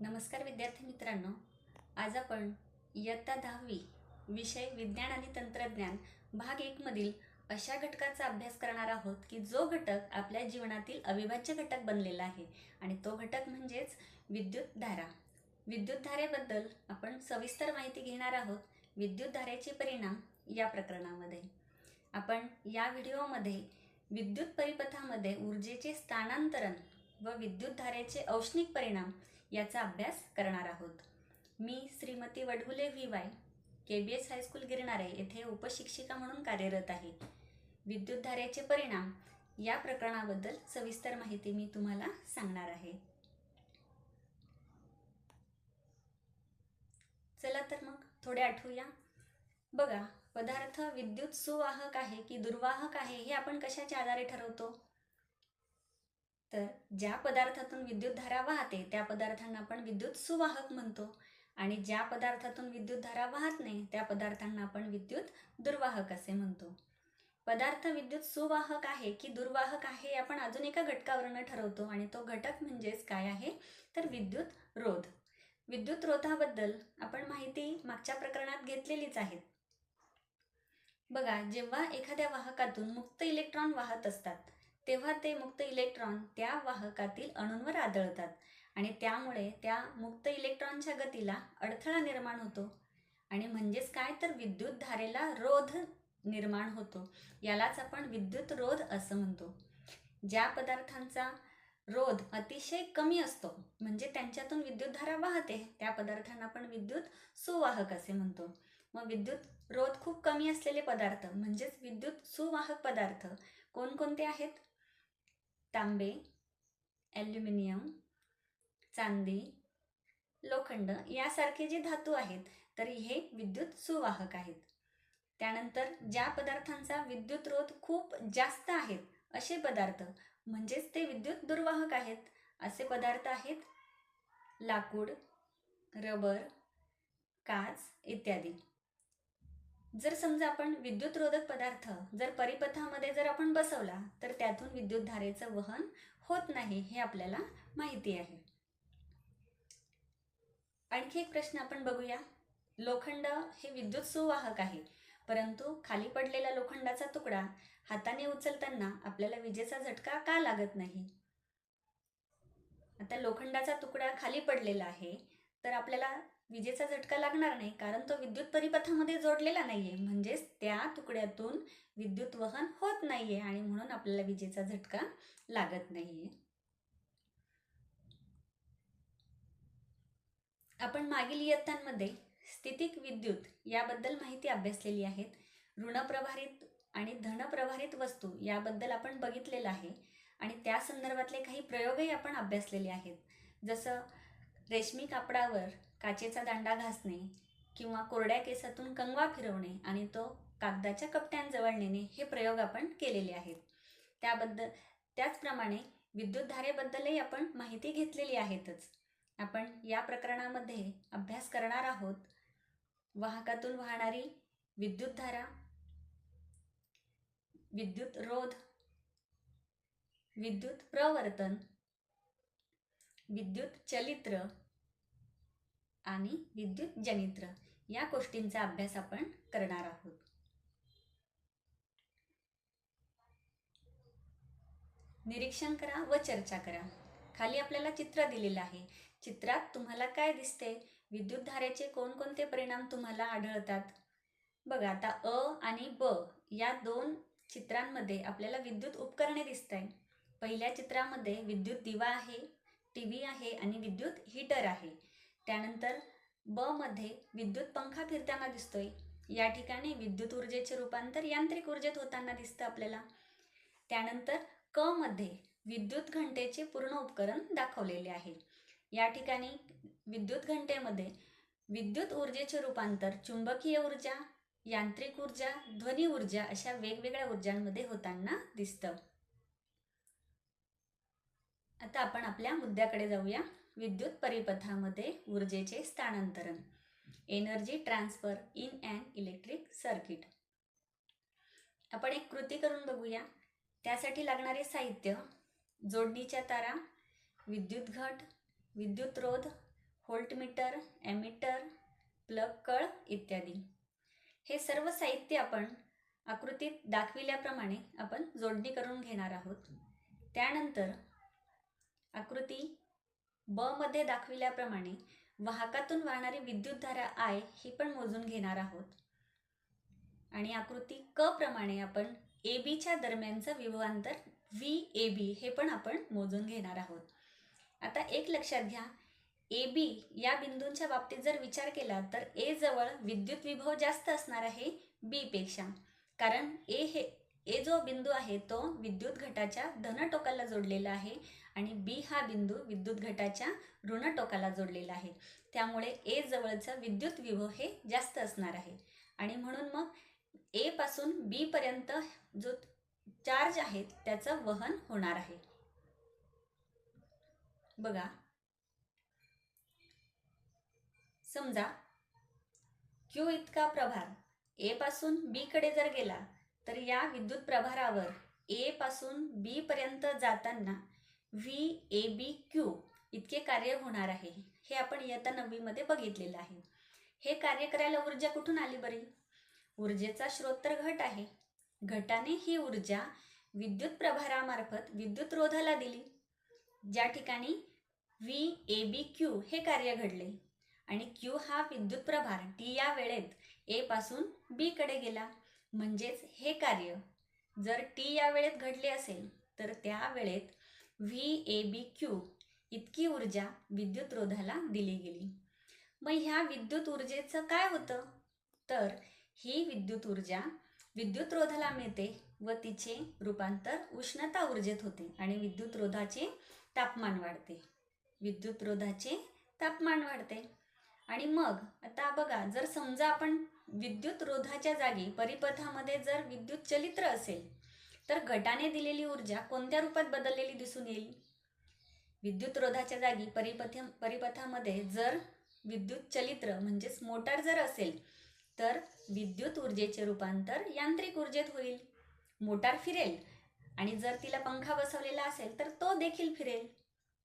नमस्कार विद्यार्थी मित्रांनो आज आपण इयत्ता दहावी विषय विज्ञान आणि तंत्रज्ञान भाग एकमधील अशा घटकाचा अभ्यास करणार आहोत की जो घटक आपल्या जीवनातील अविभाज्य घटक बनलेला आहे आणि तो घटक म्हणजेच विद्युत धारा. विद्युत धारेबद्दल आपण सविस्तर माहिती घेणार आहोत विद्युत धारेचे परिणाम या प्रकरणामध्ये. आपण या व्हिडिओमध्ये विद्युत परिपथामध्ये ऊर्जेचे स्थानांतरण व विद्युत धारेचे औष्णिक परिणाम याचा अभ्यास करणार आहोत. मी Shrimati Wadhule V Y K B S high school Girnare येथे उपशिक्षिका म्हणून कार्यरत आहे. विद्युत धारेचे परिणाम या प्रकरणाबद्दल सविस्तर माहिती मी तुम्हाला सांगणार आहे. चला तर मग थोडे आठवूया. बघा पदार्थ विद्युत सुवाहक आहे की दुर्वाहक आहे हे आपण कशाच्या आधारे ठरवतो? तर ज्या पदार्थातून विद्युत धारा वाहते त्या पदार्थांना आपण विद्युत सुवाहक म्हणतो. आणि ज्या पदार्थातून विद्युत धारा वाहत नाही त्या पदार्थांना आपण विद्युत दुर्वाहक असे म्हणतो. पदार्थ विद्युत सुवाहक आहे की दुर्वाहक आहे आपण अजून एका घटकावरनं ठरवतो. आणि तो घटक म्हणजेच काय आहे? तर विद्युत रोध. विद्युत रोधाबद्दल आपण माहिती मागच्या प्रकरणात घेतलेलीच आहे. बघा जेव्हा एखाद्या वाहकातून मुक्त इलेक्ट्रॉन वाहत असतात तेव्हा ते मुक्त इलेक्ट्रॉन त्या वाहकातील अणूंवर आदळतात आणि त्यामुळे त्या मुक्त इलेक्ट्रॉनच्या गतीला अडथळा निर्माण होतो. आणि म्हणजेच काय? तर विद्युत धारेला रोध निर्माण होतो. यालाच आपण विद्युत रोध असं म्हणतो. ज्या पदार्थांचा रोध अतिशय कमी असतो म्हणजे त्यांच्यातून विद्युत धारा वाहते त्या पदार्थांना आपण विद्युत सुवाहक असे म्हणतो. मग विद्युत रोध खूप कमी असलेले पदार्थ म्हणजेच विद्युत सुवाहक पदार्थ कोणकोणते आहेत? तांबे ॲल्युमिनियम चांदी लोखंड यासारखे जे धातू आहेत तर हे विद्युत सुवाहक आहेत. त्यानंतर ज्या पदार्थांचा विद्युत रोध खूप जास्त आहेत असे पदार्थ म्हणजेच ते विद्युत दुर्वाहक आहेत असे पदार्थ आहेत लाकूड रबर काच इत्यादी. जर समजा आपण विद्युत रोधक पदार्थ जर परिपथामध्ये जर आपण बसवला तर त्यातून विद्युत धारेचं वहन होत नाही हे आपल्याला माहिती आहे. आणखी एक प्रश्न आपण बघूया. लोखंड हे विद्युत सुवाहक आहे परंतु खाली पडलेला लोखंडाचा तुकडा हाताने उचलताना आपल्याला विजेचा झटका का लागत नाही? आता लोखंडाचा तुकडा खाली पडलेला आहे तर आपल्याला विजेचा झटका लागणार नाही कारण तो विद्युत परिपथामध्ये जोडलेला नाहीये. म्हणजेच त्या तुकड्यातून विद्युत वहन होत नाहीये आणि म्हणून आपल्याला विजेचा झटका लागत नाहीये. आपण मागील इयत्तांमध्ये स्थितिक विद्युत याबद्दल माहिती अभ्यासलेली आहेत. ऋणप्रभारित आणि धनप्रभारित वस्तू याबद्दल आपण बघितलेलं आहे आणि त्या संदर्भातले काही प्रयोगही आपण अभ्यासलेले आहेत. जसं रेशमी कापडावर काचेचा दांडा घासणे किंवा कोरड्या केसातून कंगवा फिरवणे आणि तो कागदाच्या कपट्यांजवळ नेणे हे प्रयोग आपण केलेले आहेत. त्याबद्दल त्याचप्रमाणे विद्युत धारेबद्दलही आपण माहिती घेतलेली आहेतच. आपण या प्रकरणामध्ये अभ्यास करणार आहोत. वाहकातून वाहणारी विद्युत धारा विद्युत रोध विद्युत प्रवर्तन विद्युत चलित्र आणि विद्युत जनित्र या गोष्टींचा अभ्यास आपण करणार आहोत. निरीक्षण करा व चर्चा करा. खाली आपल्याला चित्र दिलेलं आहे. चित्रात तुम्हाला काय दिसते? विद्युत धारेचे कोणकोणते परिणाम तुम्हाला आढळतात? बघा आता अ आणि ब या दोन चित्रांमध्ये आपल्याला विद्युत उपकरणे दिसत आहे पहिल्या चित्रामध्ये विद्युत दिवा आहे टी व्ही आहे आणि विद्युत हीटर आहे. त्यानंतर ब मध्ये विद्युत पंखा फिरताना दिसतोय. या ठिकाणी विद्युत ऊर्जेचे रूपांतर यांत्रिक ऊर्जेत होताना दिसतं आपल्याला. त्यानंतर क मध्ये विद्युत घंटेचे पूर्ण उपकरण दाखवलेले आहे. या ठिकाणी विद्युत घंटेमध्ये विद्युत ऊर्जेचे रूपांतर चुंबकीय ऊर्जा यांत्रिक ऊर्जा ध्वनी ऊर्जा अशा वेगवेगळ्या ऊर्जांमध्ये होताना दिसतं. आता आपण आपल्या मुद्द्याकडे जाऊया. विद्युत परिपथामध्ये ऊर्जेचे स्थानांतरण. Energy transfer in and electric circuit आपण एक कृती करून बघूया. त्यासाठी लागणारे साहित्य जोडणीच्या तारा विद्युत घट विद्युत रोध व्होल्टमीटर ॲमीटर प्लग कळ इत्यादी. हे सर्व साहित्य आपण आकृतीत दाखविल्याप्रमाणे आपण जोडणी करून घेणार आहोत. त्यानंतर आकृती ब मध्ये दाखविल्याप्रमाणे वाहकातून वाहणारी विद्युतधारा आय ही पण मोजून घेणार आहोत. आणि आकृती क प्रमाणे आपण ए बीच्या दरम्यानचं विभवांतर व्ही ए बी हे पण आपण मोजून घेणार आहोत. आता एक लक्षात घ्या ए बी या बिंदूंच्या बाबतीत जर विचार केला तर ए जवळ विद्युत विभव जास्त असणार आहे बी पेक्षा. कारण ए हे ए जो बिंदू आहे तो विद्युत घटाच्या धन टोकाला जोडलेला आहे आणि बी हा बिंदू विद्युत घटाच्या ऋण टोकाला जोडलेला आहे. त्यामुळे ए जवळचं विद्युत विभव हे जास्त असणार आहे. आणि म्हणून मग ए पासून बी पर्यंत जो चार्ज आहे त्याचं वहन होणार आहे. बघा. समजा क्यू इतका प्रभार ए पासून बी कडे जर गेला तर या विद्युत प्रभारावर ए पासून बी पर्यंत जाताना व्ही ए बी क्यू इतके कार्य होणार आहे. हे आपण इयत्ता नववीमध्ये बघितलेलं आहे. हे कार्य करायला ऊर्जा कुठून आली बरी? ऊर्जेचा स्रोत तर घट आहे. घटाने ही ऊर्जा विद्युत प्रभारामार्फत विद्युत रोधाला दिली. ज्या ठिकाणी व्ही ए बी क्यू हे कार्य घडले आणि क्यू हा विद्युत प्रभार टी या वेळेत ए पासून बी कडे गेला. म्हणजेच हे कार्य जर टी या वेळेत घडले असेल तर त्या वेळेत व्ही ए बी क्यू इतकी ऊर्जा विद्युत रोधाला दिली गेली. मग ह्या विद्युत ऊर्जेचं काय होतं? तर ही विद्युत ऊर्जा विद्युत रोधाला मिळते व तिचे रूपांतर उष्णता ऊर्जेत होते आणि विद्युत रोधाचे तापमान वाढते. विद्युत रोधाचे तापमान वाढते. आणि मग आता बघा जर समजा आपण विद्युत रोधाच्या जागी परिपथामध्ये जर विद्युत चलित्र असेल तर घटाने दिलेली ऊर्जा कोणत्या रूपात बदललेली दिसून येईल? विद्युत रोधाच्या जागी परिपथ परिपथामध्ये जर विद्युत चलित्र म्हणजेच मोटार जर असेल तर विद्युत ऊर्जेचे रूपांतर यांत्रिक ऊर्जेत होईल. मोटार फिरेल आणि जर तिला पंखा बसवलेला असेल तर तो देखील फिरेल.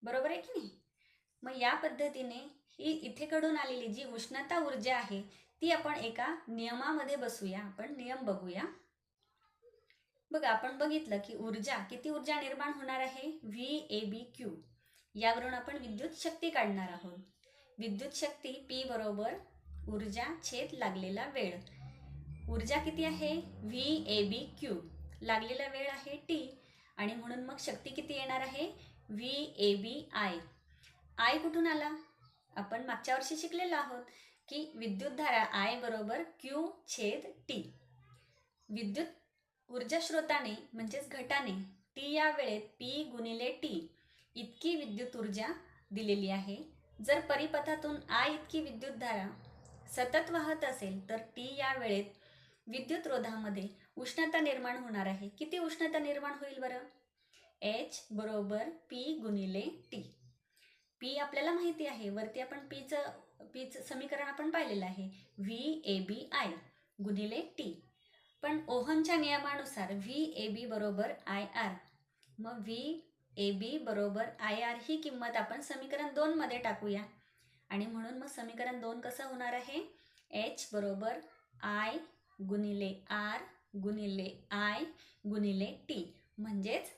बरोबर आहे की नाही? मग या पद्धतीने ही इथे कडून आलेली जी उष्णता ऊर्जा आहे ती आपण एका नियमामध्ये बसूया आपण नियम बघूया. बघा आपण बघितलं की ऊर्जा किती ऊर्जा निर्माण होणार आहे? व्ही ए बी क्यू यावरून आपण विद्युत शक्ती काढणार आहोत. विद्युत शक्ती पी बरोबर ऊर्जा छेद लागलेला वेळ. ऊर्जा किती आहे? व्ही ए बी क्यू लागलेला वेळ आहे टी आणि म्हणून मग शक्ती किती येणार आहे? V A B I I कुठून आला? आपण मागच्या वर्षी शिकलेलो आहोत की विद्युतधारा आय बरोबर क्यू छेद टी विद्युत ऊर्जा स्रोताने म्हणजेच घटाने टी या वेळेत पी गुणिले टी इतकी विद्युत ऊर्जा दिलेली आहे. जर परिपथातून आय इतकी विद्युतधारा सतत वाहत असेल तर टी या वेळेत विद्युत रोधामध्ये उष्णता निर्माण होणार आहे. किती उष्णता निर्माण होईल बरं? एच बरोबर पी गुणिले टी पी आपल्याला माहिती आहे. वरती आपण पीचं पीचं समीकरण आपण पाहिलेलं आहे. व्ही ए बी आय गुणिले टी पण ओहमच्या नियमानुसार व्ही ए बी बरोबर आय आर. मग व्ही ए बी बरोबर आय आर ही किंमत आपण समीकरण दोनमध्ये टाकूया. आणि म्हणून मग समीकरण दोन कसं होणार आहे? एच बरोबर आय गुणिले आर गुणिले आय गुणिले टी. म्हणजेच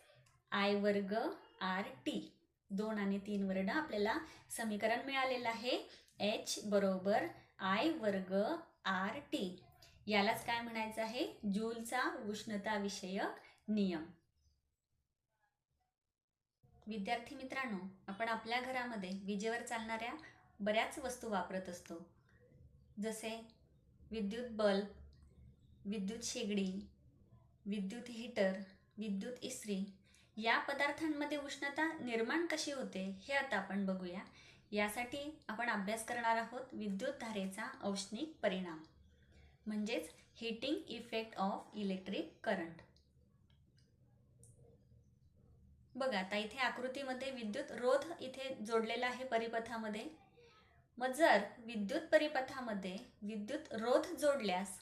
आय वर्ग आर टी. दोन आणि तीन वर्ण आपल्याला समीकरण मिळालेलं आहे. एच बरोबर आय वर्ग आर टी. यालाच काय म्हणायचं आहे? जूलचा उष्णता विषयक नियम. विद्यार्थी मित्रांनो आपण आपल्या घरामध्ये विजेवर चालणाऱ्या बऱ्याच वस्तू वापरत असतो. जसे विद्युत बल्ब विद्युत शेगडी विद्युत हीटर विद्युत इस्त्री या पदार्थांमध्ये उष्णता निर्माण कशी होते हे आता आपण बघूया. यासाठी आपण अभ्यास करणार आहोत विद्युत धारेचा औष्णिक परिणाम. म्हणजेच heating effect of electric current बघा आता इथे आकृतीमध्ये विद्युत रोध इथे जोडलेला आहे परिपथामध्ये. मग जर विद्युत परिपथामध्ये विद्युत रोध जोडल्यास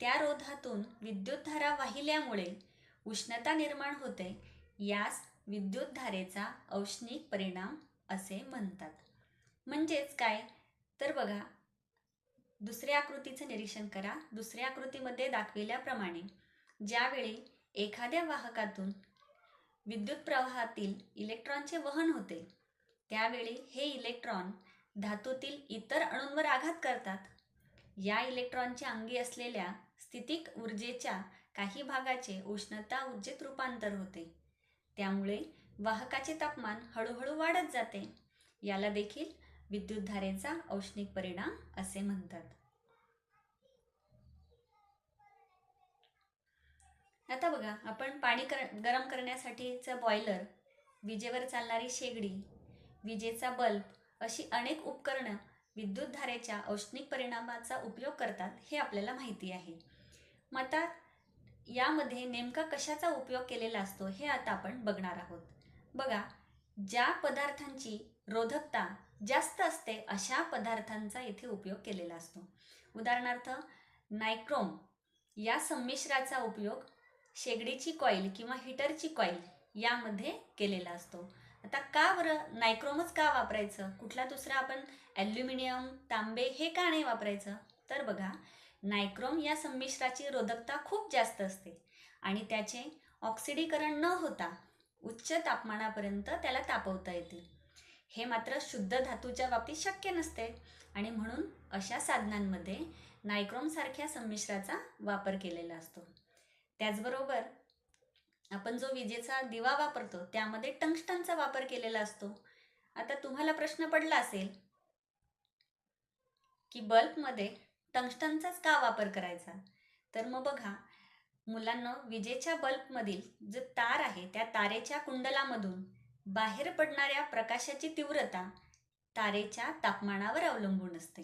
त्या रोधातून विद्युतधारा वाहिल्यामुळे उष्णता निर्माण होते यास विद्युत धारेचा औष्णिक परिणाम असे म्हणतात. म्हणजेच काय? तर बघा दुसऱ्या आकृतीचं निरीक्षण करा. दुसऱ्या आकृतीमध्ये दाखविल्याप्रमाणे ज्यावेळी एखाद्या वाहकातून विद्युत प्रवाहातील इलेक्ट्रॉनचे वहन होते त्यावेळी हे इलेक्ट्रॉन धातूतील इतर अणूंवर आघात करतात. या इलेक्ट्रॉनच्या अंगी असलेल्या स्थितिक ऊर्जेच्या काही भागाचे उष्णता ऊर्जेत रूपांतर होते. त्यामुळे वाहकाचे तापमान हळूहळू वाढत जाते. याला देखील विद्युतधारेचा औष्णिक परिणाम असे म्हणतात. आता बघा आपण पाणी कर गरम करण्यासाठीचं बॉयलर विजेवर चालणारी शेगडी विजेचा बल्ब अशी अनेक उपकरणं विद्युतधारेच्या औष्णिक परिणामाचा उपयोग करतात हे आपल्याला माहिती आहे. मग आता यामध्ये नेमका कशाचा उपयोग केलेला असतो हे आता आपण बघणार आहोत. बघा ज्या पदार्थांची रोधकता जास्त असते अशा पदार्थांचा इथे उपयोग केलेला असतो. उदाहरणार्थ नायक्रोम या संमिश्राचा उपयोग शेगडीची कॉईल किंवा हिटरची कॉईल यामध्ये केलेला असतो. आता का बरं नायक्रोमच का वापरायचं? कुठला दुसरा आपण ॲल्युमिनियम तांबे हे का नाही वापरायचं? तर बघा नायक्रोम या संमिश्राची रोधकता खूप जास्त असते आणि त्याचे ऑक्सिडीकरण न होता उच्च तापमानापर्यंत त्याला तापवता येते. हे मात्र शुद्ध धातूच्या बाबतीत शक्य नसते. आणि म्हणून अशा साधनांमध्ये नायक्रोमसारख्या संमिश्राचा वापर केलेला असतो. त्याचबरोबर आपण जो विजेचा दिवा वापरतो त्यामध्ये टंगस्टनचा वापर केलेला असतो. आता तुम्हाला प्रश्न पडला असेल की बल्बमध्ये टंगस्टनचाच का वापर करायचा? तर मग बघा मुलांना विजेच्या बल्बमधील जो तार आहे त्या तारेच्या कुंडलामधून बाहेर पडणाऱ्या प्रकाशाची तीव्रता तारेच्या तापमानावर अवलंबून असते.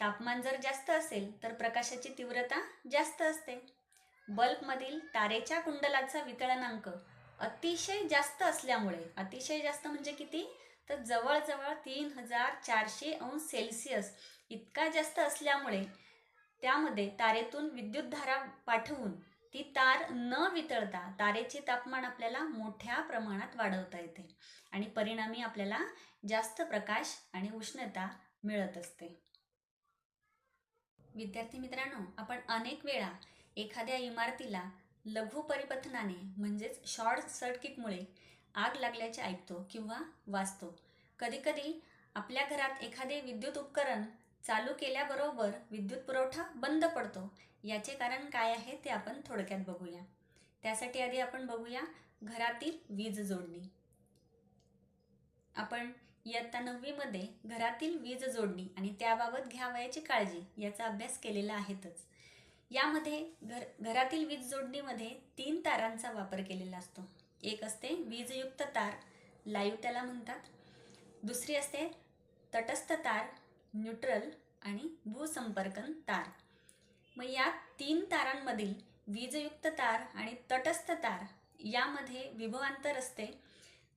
तापमान जर जास्त असेल तर प्रकाशाची तीव्रता जास्त असते. बल्बमधील तारेच्या कुंडलाचा वितळनांक अतिशय जास्त असल्यामुळे अतिशय जास्त म्हणजे किती? तर जवळजवळ तीन हजार चारशे अंश सेल्सिअस इतका जास्त असल्यामुळे त्यामध्ये तारेतून विद्युतधारा पाठवून ती तार न वितळता तारेचे तापमान आपल्याला मोठ्या प्रमाणात वाढवता येते आणि परिणामी आपल्याला जास्त प्रकाश आणि उष्णता मिळत असते. विद्यार्थी मित्रांनो आपण अनेक वेळा एखाद्या इमारतीला लघु परिपथनाने म्हणजेच शॉर्ट सर्किटमुळे आग लागल्याचे ऐकतो किंवा वाचतो. कधीकधी आपल्या घरात एखादे विद्युत उपकरण चालू केल्याबरोबर विद्युत पुरवठा बंद पडतो याचे कारण काय आहे ते आपण थोडक्यात बघूया. त्यासाठी आधी आपण बघूया घरातील वीज जोडणी. आपण इयत्ता नववीमध्ये घरातील वीज जोडणी आणि त्याबाबत घ्यावयाची काळजी याचा अभ्यास केलेला आहेतच. यामध्ये घर घरातील वीज जोडणीमध्ये तीन तारांचा वापर केलेला असतो. एक असते वीजयुक्त तार लाईव्ह त्याला म्हणतात. दुसरी असते तटस्थ तार न्यूट्रल आणि भूसंपर्कन तार. मग या तीन तारांमधील वीजयुक्त तार आणि तटस्थ तार यामध्ये विभवांतर असते.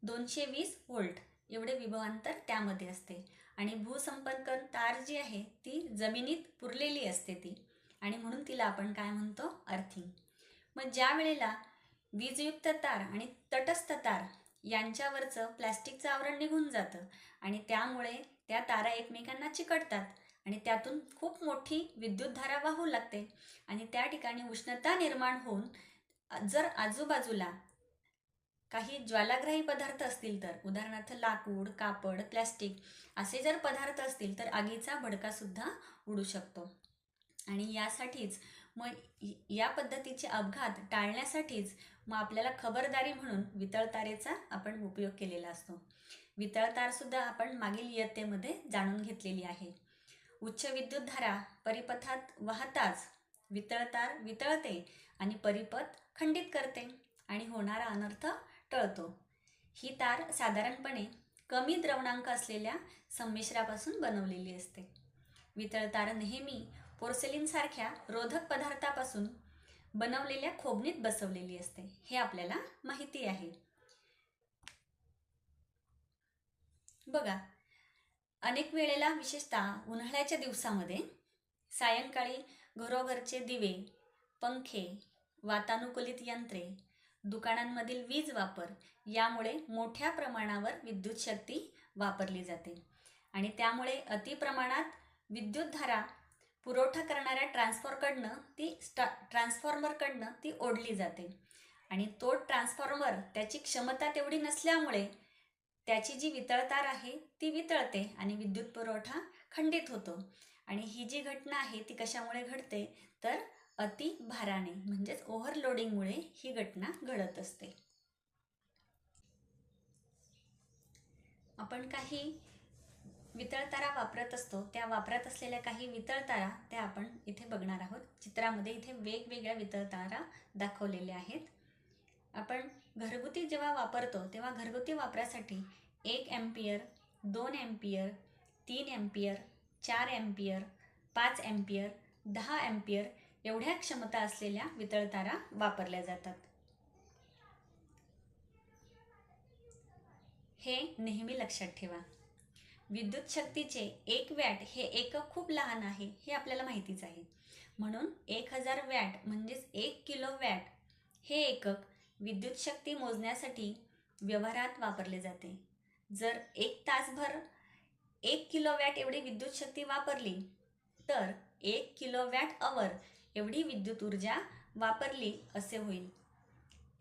दोनशे वीस व्होल्ट एवढे विभवांतर त्यामध्ये असते. आणि भूसंपर्कन तार जी आहे ती जमिनीत पुरलेली असते ती. आणि म्हणून तिला आपण काय म्हणतो? अर्थिंग. मग ज्या वेळेला वीजयुक्त तार आणि तटस्थ तार यांच्यावरचं प्लॅस्टिकचं आवरण निघून जातं आणि त्यामुळे त्या तारा एकमेकांना चिकटतात आणि त्यातून खूप मोठी विद्युतधारा वाहू लागते. आणि त्या ठिकाणी उष्णता निर्माण होऊन जर आजूबाजूला काही ज्वालाग्राही पदार्थ असतील तर उदाहरणार्थ लाकूड कापड प्लॅस्टिक असे जर पदार्थ असतील तर आगीचा भडकासुद्धा उडू शकतो. आणि यासाठीच मग या पद्धतीचे अपघात टाळण्यासाठीच मग आपल्याला खबरदारी म्हणून वितळतारेचा आपण उपयोग केलेला असतो. वितळतारसुद्धा आपण मागील इयत्तेमध्ये जाणून घेतलेली आहे. उच्च विद्युतधारा परिपथात वाहताच वितळतार वितळते आणि परिपथ खंडित करते आणि होणारा अनर्थ टळतो. ही तार साधारणपणे कमी द्रवणांक असलेल्या संमिश्रापासून बनवलेली असते. वितळतार नेहमी पोर्सेलिनसारख्या रोधक पदार्थापासून बनवलेल्या खोबणीत बसवलेली असते. हे आपल्याला माहिती आहे. बघा अनेक वेळेला विशेषतः उन्हाळ्याच्या दिवसामध्ये सायंकाळी घरोघरचे दिवे पंखे वातानुकूलित यंत्रे दुकानांमधील वीज वापर यामुळे मोठ्या प्रमाणावर विद्युत शक्ती वापरली जाते. आणि त्यामुळे अतिप्रमाणात विद्युतधारा पुरवठा करणाऱ्या ट्रान्सफॉरकडनं ती स्टा ट्रान्सफॉर्मरकडनं ती ओढली जाते. आणि तो ट्रान्सफॉर्मर त्याची क्षमता तेवढी नसल्यामुळे त्याची जी वितळतार आहे ती वितळते आणि विद्युत पुरवठा खंडित होतो. आणि ही जी घटना आहे ती कशामुळे घडते? तर अतिभाराने म्हणजेच ओव्हरलोडिंगमुळे ही घटना घडत असते. आपण काही वितळतारा वापरत असतो. त्या वापरत असलेल्या काही वितळतारा त्या आपण इथे बघणार आहोत. चित्रामध्ये इथे वेगवेगळ्या वितळतारा दाखवलेल्या आहेत. आपण घरगुती जेव्हा वापरतो तेव्हा घरगुती वापरासाठी एक एम्पियर दोन एम्पियर तीन एम्पियर चार एम्पियर पाच एम्पियर दहा एम्पियर एवढ्या क्षमता असलेल्या वितळतारा वापरल्या जातात. हे नेहमी लक्षात ठेवा. विद्युत शक्तीचे एक वॅट हे एकक खूप लहान आहे हे आपल्याला माहितीच आहे. म्हणून एक हजार वॅट म्हणजेच एक किलो वॅट हे एकक विद्युत शक्ती मोजण्यासाठी व्यवहारात वापरले जाते. जर एक तासभर एक किलो वॅट एवढी विद्युत शक्ती वापरली तर एक किलो वॅट अवर एवढी विद्युत ऊर्जा वापरली असे होईल.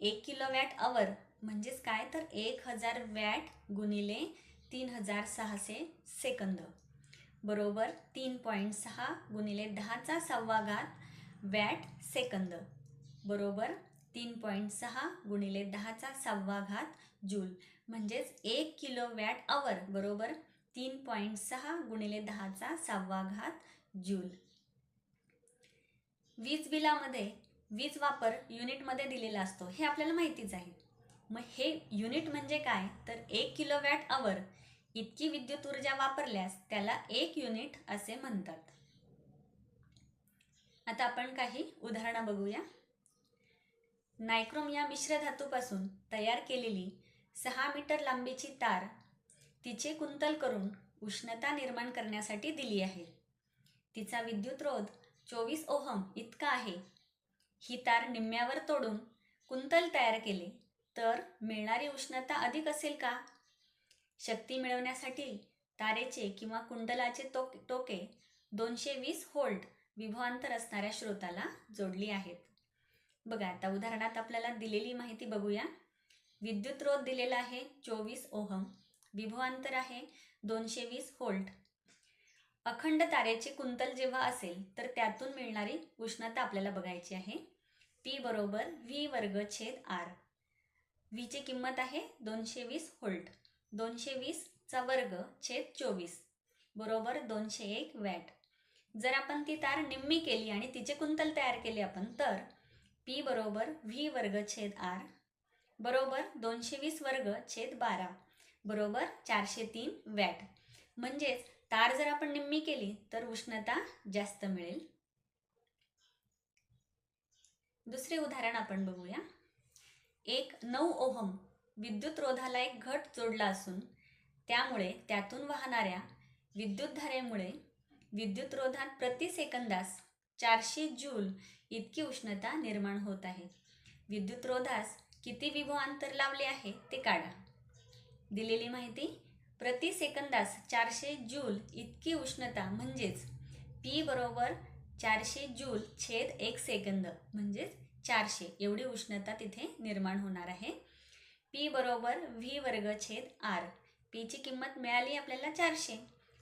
एक किलो वॅट अवर म्हणजेच काय? तर एक हजार वॅट गुणिले तीन हजार सहाशे सेकंद. बरोबर तीन पॉईंट सहा गुणिले दहाचा सव्वा घात वॅट सेकंद. बरोबर तीन पॉईंट सहा गुणिले दहाचा सहावा घात जूल. म्हणजेच एक किलो वॅट अवर बरोबर? तीन पॉईंट सहा गुणिले दहाचा सहावा घात जूल. वीज बिलामध्ये वीज वापर युनिटमध्ये दिलेला असतो हे आपल्याला माहितीच आहे. मग हे युनिट म्हणजे काय? तर एक किलो वॅट अवर इतकी विद्युत ऊर्जा वापरल्यास त्याला एक युनिट असे म्हणतात. आता आपण काही उदाहरणं बघूया. नायक्रोम या मिश्र धातूपासून तयार केलेली सहा मीटर लांबीची तार तिचे कुंतल करून उष्णता निर्माण करण्यासाठी दिली आहे. तिचा विद्युत रोध चोवीस ओहम इतका आहे. ही तार निम्म्यावर तोडून कुंतल तयार केले तर मिळणारी उष्णता अधिक असेल का? शक्ती मिळवण्यासाठी तारेचे किंवा कुंडलाचे टोक टोके दोनशे वीस होल्ट विभवांतर असणाऱ्या स्रोताला जोडली आहेत. बघा आता उदाहरणात आपल्याला दिलेली माहिती बघूया. विद्युत रोध दिलेला आहे चोवीस ओहम. विभवांतर आहे दोनशे वीस होल्ट अखंड तारेचे कुंतल जेव्हा असेल तर त्यातून मिळणारी उष्णता आपल्याला बघायची आहे. पी बरोबर व्ही वर्ग छेद आर व्हीची किंमत आहे दोनशे वीस होल्ट दोनशे वीसचा वर्ग छेद चोवीस बरोबर दोनशे एक वॅट. जर आपण ती तार निम्मी केली आणि तिचे कुंतल तयार केले आपण तर पी बरोबर व्ही वर्ग छेद आर बरोबर दोनशे वीस वर्ग छेद बारा बरोबर चारशे तीन वॅट. म्हणजेच तार जर आपण निम्मी केली तर उष्णता जास्त मिळेल. दुसरे उदाहरण आपण बघूया. एक नऊ ओहम विद्युत रोधाला एक घट जोडला असून त्यामुळे त्यातून वाहणाऱ्या विद्युतधारेमुळे विद्युत रोधात प्रति सेकंदास चारशे जूल इतकी उष्णता निर्माण होत आहे. विद्युत रोधास किती अंतर लावले आहे ते काढा. दिलेली माहिती प्रति सेकंदास चारशे जूल इतकी उष्णता म्हणजेच पी बरोबर चारशे जूल छेद एक सेकंद म्हणजेच चारशे. एवढी उष्णता तिथे निर्माण होणार आहे. पी बरोबर व्ही वर्ग छेद आर पीची किंमत मिळाली आपल्याला चारशे.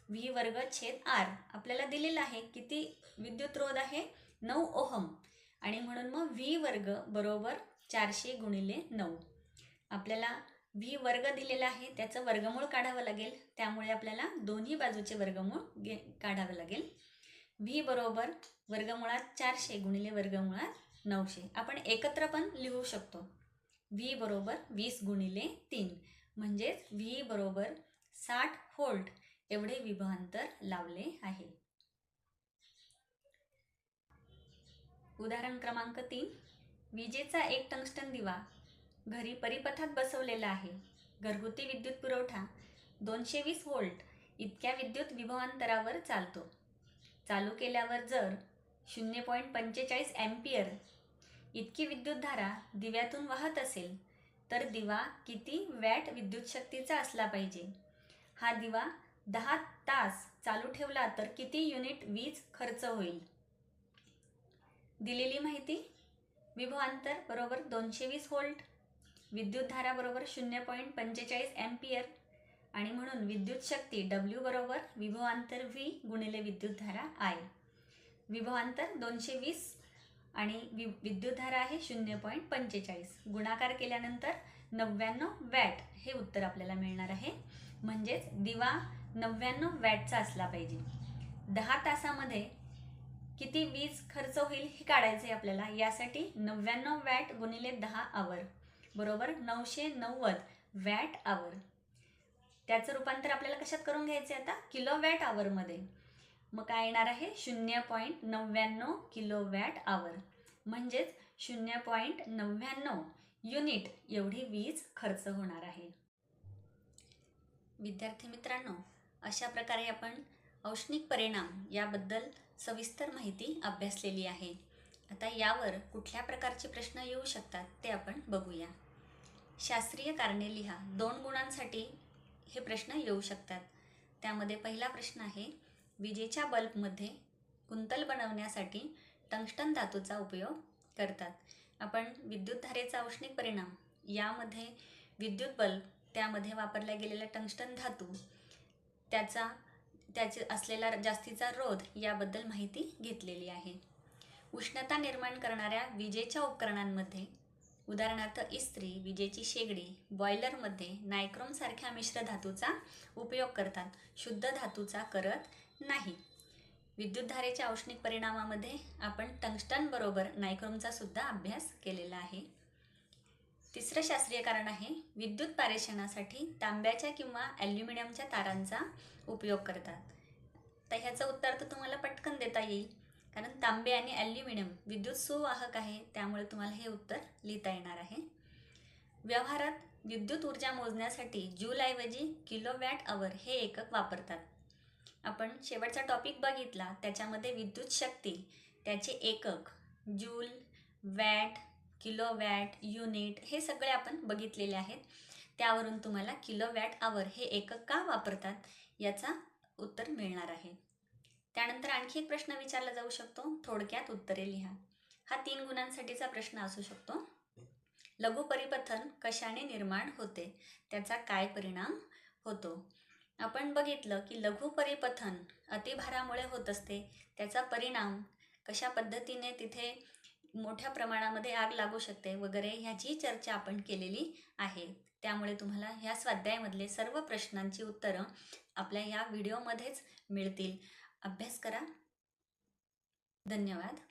व्ही वर्ग छेद आर आपल्याला दिलेला आहे किती विद्युत रोध आहे? नऊ ओहम. आणि म्हणून मग व्ही वर्ग बरोबर चारशे गुणिले नऊ. आपल्याला व्ही वर्ग दिलेला आहे त्याचं वर्गमूळ काढावं लागेल. त्यामुळे आपल्याला दोन्ही बाजूचे वर्गमूळ गे काढावं लागेल. व्ही बरोबर वर्गमुळात चारशे गुणिले वर्गमुळात नऊशे. आपण एकत्र पण लिहू शकतो. व्ही बरोबर वीस गुणिले तीन. म्हणजेच व्ही बरोबर साठ व्होल्ट एवढे विभवांतर लावले आहे उदाहरण क्रमांक तीन. विजेचा एक टंगस्टन दिवा. घरी परिपथात बसवलेला आहे. घरगुती विद्युत पुरवठा. दोनशे वीस व्होल्ट. इतक्या विद्युत विभवांतरावर चालतो. चालू केल्यावर जर शून्य पॉईंट पंचेचाळीस ॲम्पियर इतकी विद्युतधारा दिव्यातून वाहत असेल तर दिवा किती वॅट विद्युत शक्तीचा असला पाहिजे? हा दिवा दहा तास चालू ठेवला तर किती युनिट वीज खर्च होईल? दिलेली माहिती? विभवांतर बरोबर दोनशे वीस व्होल्ट विद्युतधारा बरोबर शून्य पॉईंट पंचेचाळीस एम्पियर आणि म्हणून विद्युत शक्ती डब्ल्यू बरोबर विभवांतर व्ही गुणिले विद्युतधारा आय विभवांतर दोनशे वीस आणि वि विद्युतधारा आहे शून्य पॉईंट पंचेचाळीस. गुणाकार केल्यानंतर नव्याण्णव वॅट हे उत्तर आपल्याला मिळणार आहे. म्हणजेच दिवा नव्याण्णव वॅटचा असला पाहिजे. दहा तासामध्ये किती वीज खर्च होईल हे काढायचं आहे आपल्याला? यासाठी नव्याण्णव वॅट गुणिले दहा आवर बरोबर? नऊशे नव्वद वॅट आवर त्याचं रूपांतर आपल्याला कशात करून घ्यायचे आता? किलो वॅट आवरमध्ये मग काय येणार आहे? शून्य पॉईंट नव्याण्णव किलो वॅट आवर म्हणजेच शून्य पॉईंट नव्याण्णव युनिट एवढी वीज खर्च होणार आहे. विद्यार्थी मित्रांनो अशा प्रकारे आपण औष्णिक परिणाम याबद्दल सविस्तर माहिती अभ्यासलेली आहे. आता यावर कुठल्या प्रकारचे प्रश्न येऊ शकतात ते आपण बघूया. शास्त्रीय कारणे लिहा. दोन गुणांसाठी हे प्रश्न येऊ शकतात. त्यामध्ये पहिला प्रश्न आहे विजेच्या बल्बमध्ये कुंतल बनवण्यासाठी टंगस्टन धातूचा उपयोग करतात. आपण विद्युतधारेचा औष्णिक परिणाम यामध्ये विद्युत बल्ब त्यामध्ये वापरला गेलेला टंगस्टन धातू त्याचा त्याचे असलेला जास्तीचा रोध याबद्दल माहिती घेतलेली आहे. उष्णता निर्माण करणाऱ्या विजेच्या उपकरणांमध्ये उदाहरणार्थ इस्त्री विजेची शेगडी बॉयलरमध्ये नायक्रोमसारख्या मिश्र धातूचा उपयोग करतात. शुद्ध धातूचा करत नाही. विद्युतधारेच्या औष्णिक परिणामामध्ये आपण टंगस्टनबरोबर नायक्रोमचा सुद्धा अभ्यास केलेला आहे. तिसरं शास्त्रीय कारण आहे विद्युत पारेषणासाठी तांब्याच्या किंवा ॲल्युमिनियमच्या तारांचा उपयोग करतात. तर ह्याचं उत्तर तर तुम्हाला पटकन देता येईल. कारण तांबे आणि ॲल्युमिनियम विद्युत सुवाहक आहे त्यामुळे तुम्हाला हे उत्तर लिहिता येणार आहे. व्यवहारात विद्युत ऊर्जा मोजण्यासाठी जूलऐवजी किलोवॅट अवर हे एकक वापरतात. आपण शेवटचा टॉपिक बघितला त्याच्यामध्ये विद्युत शक्ती त्याचे एकक joule watt kilo watt unit हे सगळे आपण बघितलेले आहेत. त्यावरून तुम्हाला किलो वॅट आवर हे एकक का वापरतात याचा उत्तर मिळणार आहे. त्यानंतर आणखी एक प्रश्न विचारला जाऊ शकतो. थोडक्यात उत्तरे लिहा. हा तीन गुणांसाठीचा प्रश्न असू शकतो. लघु परिपथन कशाने निर्माण होते? त्याचा काय परिणाम होतो? आपण बघितलं की लघु परिपथन अतिभारामुळे होत असते. त्याचा परिणाम कशा पद्धतीने तिथे मोठ्या प्रमाणामध्ये आग लागू शकते वगैरे ह्याची चर्चा आपण केलेली आहे. त्यामुळे तुम्हाला ह्या स्वाध्यायामधले सर्व प्रश्नांची उत्तरं आपल्या या व्हिडिओमध्येच मिळतील. अभ्यास करा. धन्यवाद.